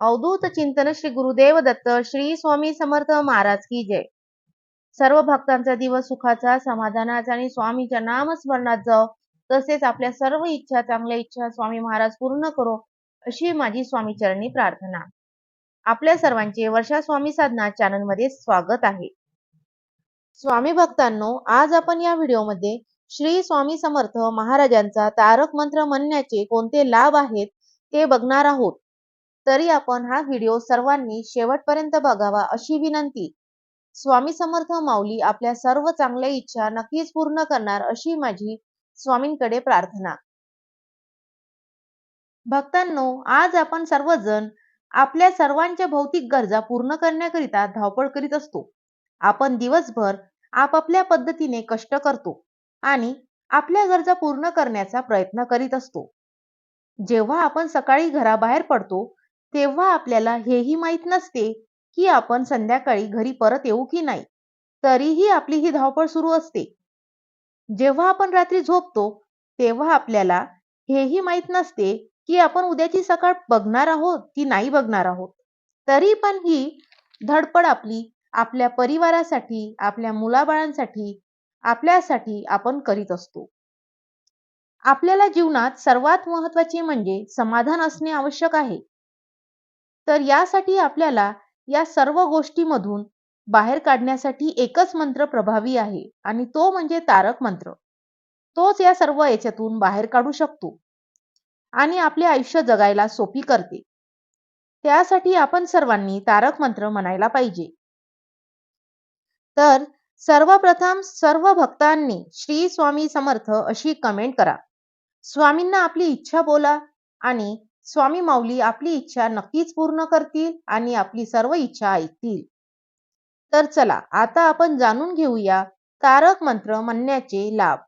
अवधूत चिंतन श्री गुरुदेव दत्त श्री स्वामी समर्थ महाराज की जय. सर्व भक्तांचा दिवस सुखाचा समाधानाचा आणि स्वामीच्या नामस्मरणात जाओ. तसेच आपल्या सर्व इच्छा चांगल्या इच्छा स्वामी महाराज पूर्ण करो अशी माझी स्वामी चरणी प्रार्थना. आपल्या सर्वांचे वर्षा स्वामी साधना चॅनलमध्ये स्वागत आहे. स्वामी भक्तांनो आज आपण या व्हिडिओमध्ये श्री स्वामी समर्थ महाराजांचा तारक मंत्र म्हणण्याचे कोणते लाभ आहेत ते बघणार आहोत. तरी आपण हा व्हिडिओ सर्वांनी शेवटपर्यंत बघावा अशी विनंती. स्वामी समर्थ माऊली आपल्या सर्व चांगल्या इच्छा नक्कीच पूर्ण करणार अशी माझी स्वामींकडे प्रार्थना. भक्तांनो आज आपण सर्वजण आपल्या सर्वांच्या भौतिक गरजा पूर्ण करण्याकरिता धावपळ करीत असतो. आपण दिवसभर आपापल्या पद्धतीने कष्ट करतो आणि आपल्या गरजा पूर्ण करण्याचा प्रयत्न करीत असतो. जेव्हा आपण सकाळी घराबाहेर पडतो तेव्हा आपल्याला हेही माहीत नसते की आपण संध्याकाळी घरी परत येऊ की नाही. तरीही आपली ही धावपळ सुरू असते. जेव्हा आपण रात्री झोपतो तेव्हा आपल्याला हेही माहीत नसते की आपण उद्याची सकाळ बघणार आहोत की नाही बघणार आहोत. तरी पण ही धडपड आपली आपल्या परिवारासाठी आपल्या मुलाबाळांसाठी आपल्यासाठी आपण करीत असतो. आपल्याला जीवनात सर्वात महत्त्वाचे म्हणजे समाधान असणे आवश्यक आहे. तर यासाठी आपल्याला या सर्व गोष्टीमधून बाहेर काढण्यासाठी एकच मंत्र प्रभावी आहे आणि तो म्हणजे तारक मंत्र. तोच या सर्व याच्यातून बाहेर काढू शकतो आणि आपले आयुष्य जगायला सोपी करते. त्यासाठी आपण सर्वांनी तारक मंत्र म्हणायला पाहिजे. तर सर्वप्रथम सर्व भक्तांनी श्री स्वामी समर्थ अशी कमेंट करा. स्वामींना आपली इच्छा बोला आणि स्वामी माऊली आपली इच्छा नक्कीच पूर्ण करतील आणि आपली सर्व इच्छा ऐकतील. तर चला आता आपण जाणून घेऊया तारक मंत्र म्हणण्याचे लाभ.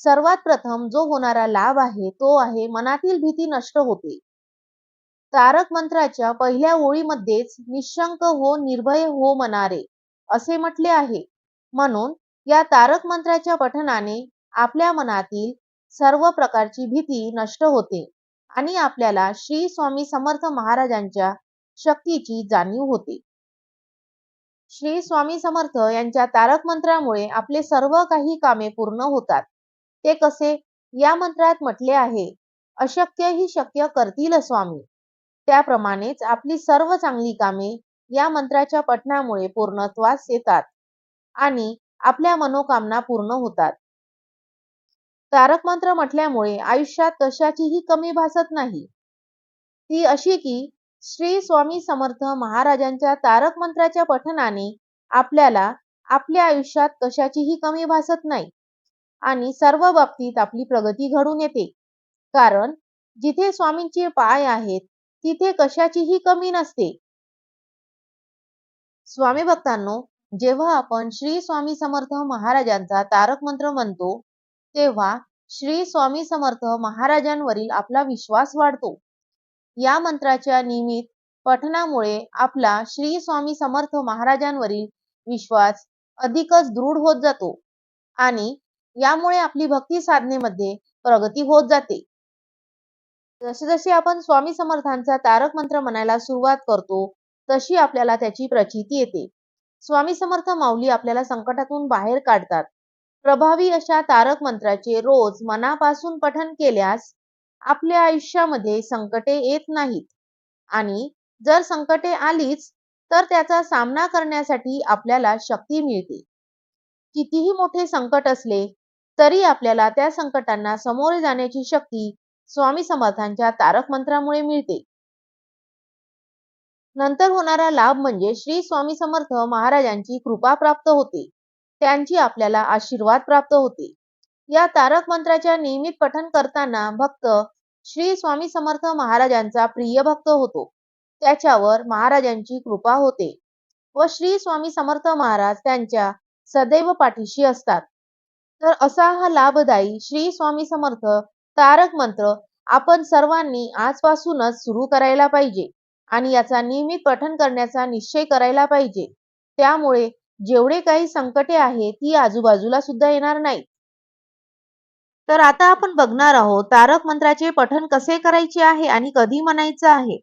सर्वात प्रथम जो होणारा लाभ आहे तो आहे मनातील भीती नष्ट होते. तारक मंत्राच्या पहिल्या ओळीमध्येच निशंक हो निर्भय हो मनारे असे म्हटले आहे. म्हणून या तारक मंत्राच्या पठनाने आपल्या मनातील सर्व प्रकारची भीती नष्ट होते आणि आपल्याला श्री स्वामी समर्थ महाराजांच्या शक्तीची जाणीव होते. श्री स्वामी समर्थ यांच्या तारक मंत्रामुळे आपले सर्व काही कामे पूर्ण होतात. ते कसे? या मंत्रात म्हटले आहे अशक्य ही शक्य करतील स्वामी. त्याप्रमाणेच आपली सर्व चांगली कामे या मंत्राच्या पठणामुळे पूर्णत्वास येतात आणि आपल्या मनोकामना पूर्ण होतात. तारक मंत्र म्हटल्यामुळे आयुष्यात कशाचीही कमी भासत नाही. ती अशी की श्री स्वामी समर्थ महाराजांच्या तारक मंत्राच्या पठनाने आपल्याला आपल्या आयुष्यात कशाचीही कमी भासत नाही आणि सर्व बाबतीत आपली प्रगती घडून येते. कारण जिथे स्वामींचे पाय आहेत तिथे कशाचीही कमी नसते. स्वामी भक्तांनो जेव्हा आपण श्री स्वामी समर्थ महाराजांचा तारक मंत्र म्हणतो तेव्हा श्री स्वामी समर्थ महाराजांवरील आपला विश्वास वाढतो. या मंत्राच्या नियमित पठनामुळे आपला श्री स्वामी समर्थ महाराजांवरील विश्वास अधिकच दृढ होत जातो आणि यामुळे आपली भक्ती साधनेमध्ये प्रगती होत जाते. जसे जसे आपण स्वामी समर्थांचा तारक मंत्र म्हणायला सुरुवात करतो तशी आपल्याला त्याची प्रचिती येते. स्वामी समर्थ माऊली आपल्याला संकटातून बाहेर काढतात. प्रभावी अशा तारक मंत्राचे रोज मनापासून पठन केल्यास आपल्या आयुष्यामध्ये संकटे येत नाहीत. आणि जर संकटे आलीच तर त्याचा सामना करण्यासाठी आपल्याला शक्ती मिळते. कितीही मोठे संकट असले तरी आपल्याला त्या संकटांना सामोरे जाण्याची शक्ती स्वामी समर्थांच्या तारक मंत्रामुळे मिळते. नंतर होणारा लाभ म्हणजे श्री स्वामी समर्थ महाराजांची कृपा प्राप्त होते. त्यांची आपल्याला आशीर्वाद प्राप्त होते या तारक मंत्राच्या नियमित पठन करताना भक्त श्री स्वामी समर्थ महाराजांचा प्रिय भक्त होतो. त्याच्यावर महाराजांची कृपा होते व श्री स्वामी समर्थ महाराज त्यांच्या सदैव पाठीशी असतात. तर असा हा लाभदायी श्री स्वामी समर्थ तारक मंत्र आपण सर्वांनी आजपासूनच सुरू करायला पाहिजे आणि याचा नियमित पठन करण्याचा निश्चय करायला पाहिजे. त्यामुळे जेवढे काही संकटे आहेत ती आजूबाजूला सुद्धा येणार नाहीत. तर आता आपण बघणार आहोत तारक मंत्राचे पठण कसे करायचे आहे आणि कधी म्हणायचं आहे?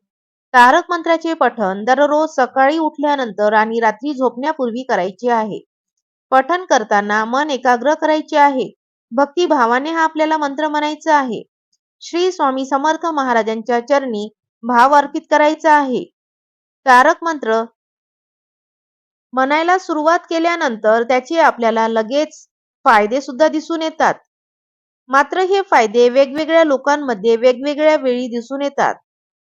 तारक मंत्राचे पठण दररोज सकाळी उठल्यानंतर आणि रात्री झोपण्यापूर्वी करायचे आहे. पठण करताना मन एकाग्र करायचे आहे. भक्तिभावाने हा आपल्याला मंत्र म्हणायचा आहे. श्री स्वामी समर्थ महाराजांच्या चरणी भाव अर्पित करायचा आहे. तारक मंत्र म्हणायला सुरुवात केल्यानंतर त्याचे आपल्याला लगेच फायदे सुद्धा दिसून येतात. मात्र हे फायदे वेगवेगळ्या लोकांमध्ये वेगवेगळ्या वेळी दिसून येतात.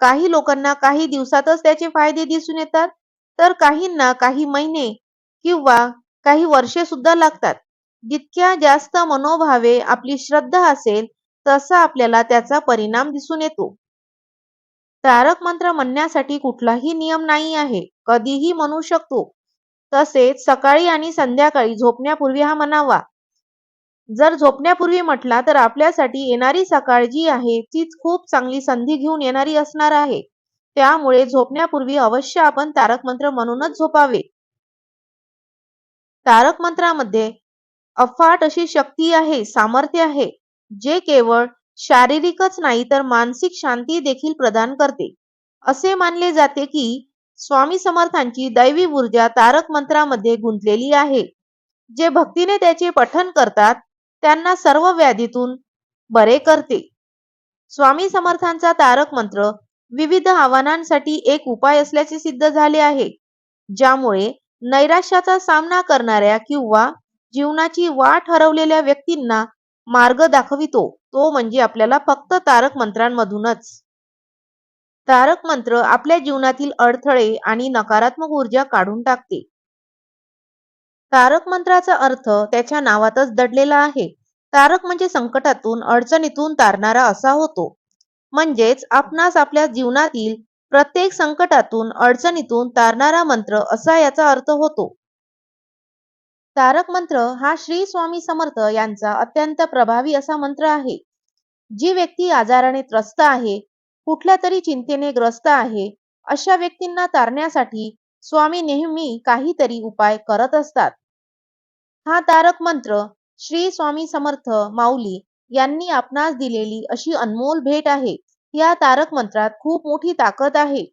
काही लोकांना काही दिवसातच त्याचे फायदे दिसून येतात तर काहींना काही महिने किंवा काही वर्षे सुद्धा लागतात. जितक्या जास्त मनोभावे आपली श्रद्धा असेल तसा आपल्याला त्याचा परिणाम दिसून येतो. तारक मंत्र म्हणण्यासाठी कुठलाही नियम नाही आहे. कधीही म्हणू शकतो. तसेच सकाळी आणि संध्याकाळी झोपण्यापूर्वी हा म्हणावा. जर झोपण्यापूर्वी म्हटला तर आपल्यासाठी येणारी सकाळ जी आहे तीच खूप चांगली संधी घेऊन येणारी असणार आहे. त्यामुळे झोपण्यापूर्वी अवश्य आपण तारक मंत्र म्हणूनच झोपावे. तारक मंत्रामध्ये अफाट अशी शक्ती आहे सामर्थ्य आहे जे केवळ शारीरिकच नाही तर मानसिक शांती देखील प्रदान करते. असे मानले जाते की स्वामी समर्थांची दैवी ऊर्जा तारक मंत्रामध्ये गुंतलेली आहे. जे भक्तीने त्याचे पठन करतात त्यांना सर्व व्याधीतून बरे करते. स्वामी समर्थांचा तारक मंत्र विविध आव्हानांसाठी एक उपाय असल्याचे सिद्ध झाले आहे. ज्यामुळे नैराश्याचा सामना करणाऱ्या किंवा जीवनाची वाट हरवलेल्या व्यक्तींना मार्ग दाखवितो तो म्हणजे आपल्याला फक्त तारक मंत्रांमधूनच. तारक मंत्र आपल्या जीवनातील अडथळे आणि नकारात्मक ऊर्जा काढून टाकते. तारक मंत्राचा अर्थ त्याच्या नावातच दडलेला आहे. तारक म्हणजे संकटातून अडचणीतून तारणारा असा होतो. म्हणजेच आपणास आपल्या जीवनातील प्रत्येक संकटातून अडचणीतून तारणारा मंत्र असा याचा अर्थ होतो. तारक मंत्र हा श्री स्वामी समर्थ यांचा अत्यंत प्रभावी असा मंत्र आहे. जी व्यक्ती आजाराने त्रस्त आहे कुठल्या तरी चिंतेने ग्रस्त आहे अशा व्यक्तींना तारण्यासाठी स्वामी नेहमी काहीतरी उपाय करत असतात. हा तारक मंत्र श्री स्वामी समर्थ माऊली यांनी आपणास दिलेली अशी अनमोल भेट आहे. या तारक मंत्रात खूप मोठी ताकद आहे.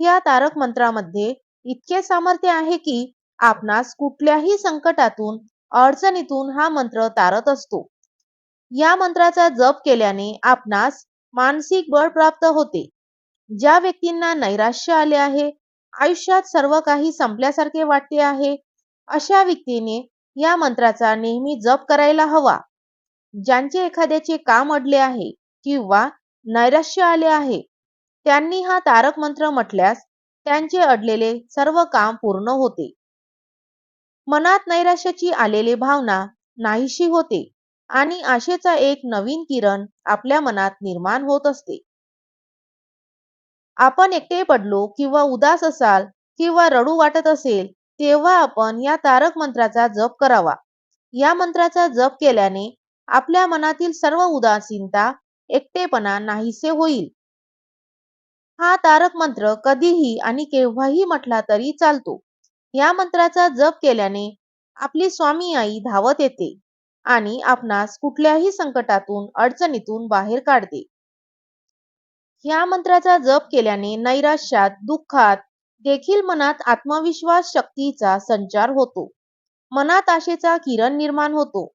या तारक मंत्रामध्ये इतके सामर्थ्य आहे की आपणास कुठल्याही संकटातून अडचणीतून हा मंत्र तारत असतो. या मंत्राचा जप केल्याने आपणास मानसिक बळ प्राप्त होते. ज्या व्यक्तींना नैराश्य आले आहे आयुष्यात सर्व काही संपल्यासारखे वाटते आहे अशा व्यक्तीने या मंत्राचा नेहमी जप करायला हवा. ज्यांचे एखाद्याचे काम अडले आहे किंवा नैराश्य आले आहे त्यांनी हा तारक मंत्र म्हटल्यास त्यांचे अडलेले सर्व काम पूर्ण होते. मनात नैराश्याची आलेली भावना नाहीशी होते. आणि आशेचा एक नवीन किरण आपल्या मनात निर्माण होत असते. आपण एकटे पडलो किंवा उदास असाल किंवा रडू वाटत असेल तेव्हा आपण या तारक मंत्राचा जप करावा. या मंत्राचा जप केल्याने आपल्या मनातील सर्व उदासीनता एकटेपणा नाहीसे होईल. हा तारक मंत्र कधीही आणि केव्हाही म्हटला तरी चालतो. या मंत्राचा जप केल्याने आपली स्वामी आई धावत येते. आणि आपणास कुठल्याही संकटातून अडचणीतून बाहेर काढते. या मंत्राचा जप केल्याने नैराश्यात दुःखात देखील मनात आत्मविश्वास शक्तीचा संचार होतो. मनात आशेचा किरण निर्माण होतो.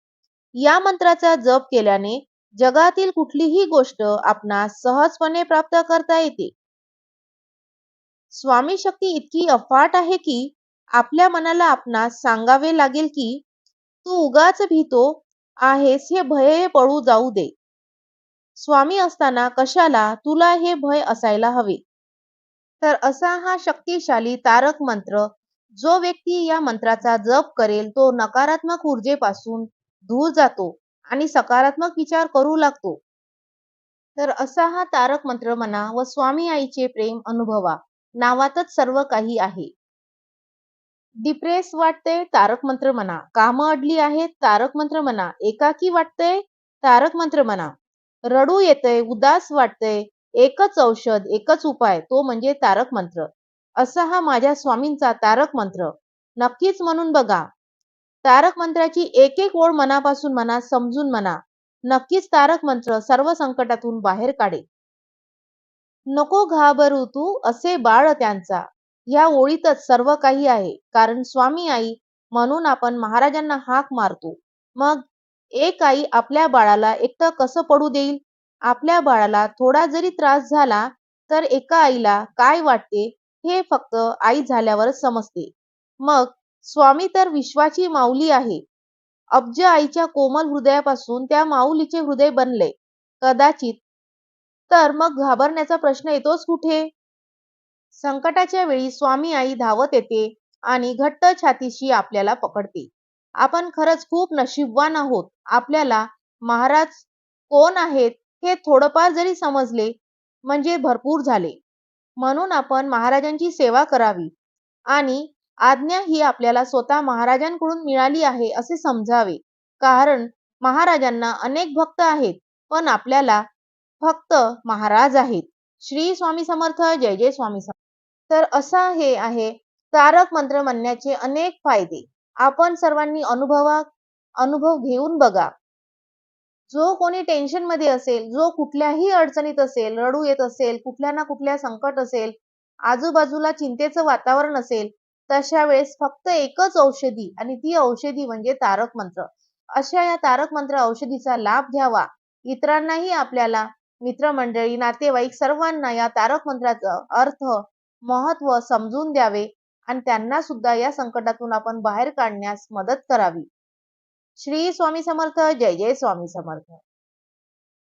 या मंत्राचा जप केल्याने जगातील कुठलीही गोष्ट आपणास सहजपणे प्राप्त करता येते. स्वामी शक्ती इतकी अफाट आहे की आपल्या मनाला आपणास सांगावे लागेल की तू उगाच भीतो आहेस हे भय पळू जाऊ दे. स्वामी असताना कशाला तुला हे भय असायला हवे? तर असा हा शक्तिशाली तारक मंत्र जो व्यक्ती या मंत्राचा जप करेल तो नकारात्मक ऊर्जेपासून दूर जातो आणि सकारात्मक विचार करू लागतो. तर असा हा तारक मंत्र म्हणा व स्वामी आईचे प्रेम अनुभवा नावातच सर्व काही आहे. डिप्रेस वाटते तारक मंत्र म्हणा. काम अडली आहेत तारक मंत्र म्हणा. एकाकी वाटते तारक मंत्र म्हणा. रडू येते उदास वाटतंय एकच औषध एकच उपाय तो म्हणजे तारक मंत्र. असा हा माझ्या स्वामींचा तारक मंत्र. नक्कीच म्हणून बघा. तारक मंत्राची एक एक ओळ मनापासून म्हणा समजून म्हणा. नक्कीच तारक मंत्र सर्व संकटातून बाहेर काढेल नको घाबरू तू असे बाळ त्यांचा. या ओळीतच सर्व काही आहे. कारण स्वामी आई म्हणून आपण महाराजांना हाक मारतो. मग एक आई आपल्या बाळाला एकटं कसं पडू देईल? आपल्या बाळाला थोडा जरी त्रास झाला तर एका आईला काय वाटते? हे फक्त आई झाल्यावरच समजते. मग स्वामी तर विश्वाची माऊली आहे. अब्ज आईच्या कोमल हृदयापासून त्या माऊलीचे हृदय बनले. कदाचित तर मग घाबरण्याचा प्रश्न येतोच कुठे? संकटाच्या वेळी स्वामी आई धावत येते आणि घट्ट छातीशी आपल्याला पकडते. आपण खरंच खूप नशीबवान आहोत. आपल्याला महाराज कोण आहेत हे थोडंफार जरी समजले म्हणजे भरपूर झाले. म्हणून आपण महाराजांची सेवा करावी आणि आज्ञा ही आपल्याला स्वतः महाराजांकडून मिळाली आहे असे समजावे. कारण महाराजांना अनेक भक्त आहेत पण आपल्याला फक्त महाराज आहेत. श्री स्वामी समर्थ जय जय स्वामी समर्थ. तर असा हे आहे तारक मंत्र म्हणण्याचे अनेक फायदे. आपण सर्वांनी अनुभवा अनुभव घेऊन बघा. जो कोणी टेन्शनमध्ये असेल जो कुठल्याही अडचणीत असेल रडू येत असेल कुठल्या ना कुठल्या संकट असेल आजूबाजूला चिंतेचं वातावरण असेल तशा वेळेस फक्त एकच औषधी आणि ती औषधी म्हणजे तारक मंत्र. अशा या तारक मंत्र औषधीचा लाभ घ्यावा. इतरांनाही आपल्याला मित्रमंडळी नातेवाईक सर्वांना या तारक मंत्राचा अर्थ महत्त्व समजून द्यावे आणि त्यांना सुद्धा या संकटातून आपण बाहेर काढण्यास मदत करावी. श्री स्वामी समर्थ जय जय स्वामी समर्थ.